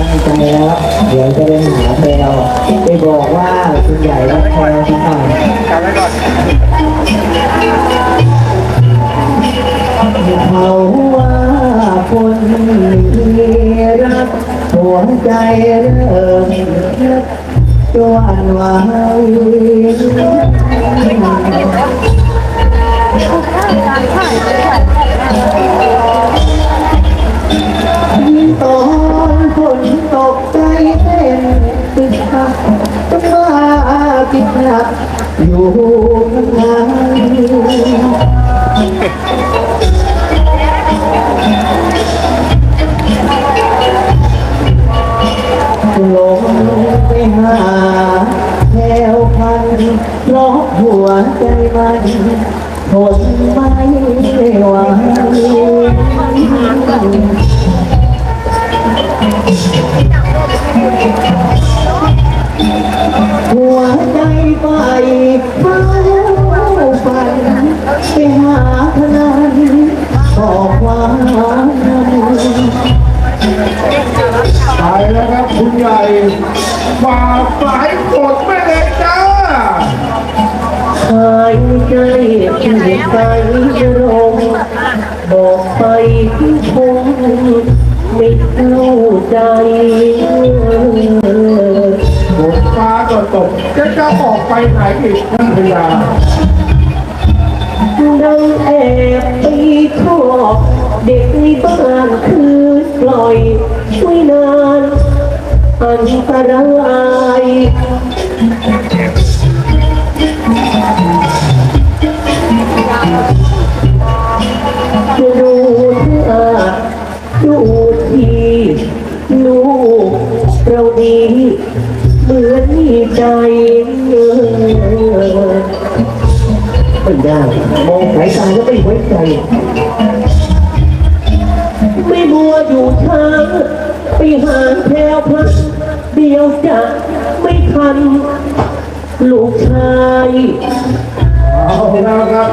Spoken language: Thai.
ตั้งใจแล้ว เดี๋ยวจะไปหาแพลวไปบอกว่าคุณใหญ่รักแพลวทุกท่านจำไว้ก่อนเขาว่าคนมีรักหัวใจเริ่มจวนวาย อยู่ข้างในลงไปหาแถวพันราะหัวใจมันทนไม่ไหว ญ่ฝ่าสายฝนไม่เลยจ้าหายใจที่ใจจะลงบอกไปที่คงไม่เข้าใจฝนฟ้าก็ตกจะจะออกไปไหนอีกท่านพญาดังแอบไปทอดเด็กในบ้านคือ อันตรายจะดูเธอดูทีลูกเราดีเหมือนมีใจเออไม่ได้มองสายตาแล้วไม่ไว้ใจ ไม่มัวอยู่ช้าไปหา ยวจะไม่ทันลูกชาย เอาครับ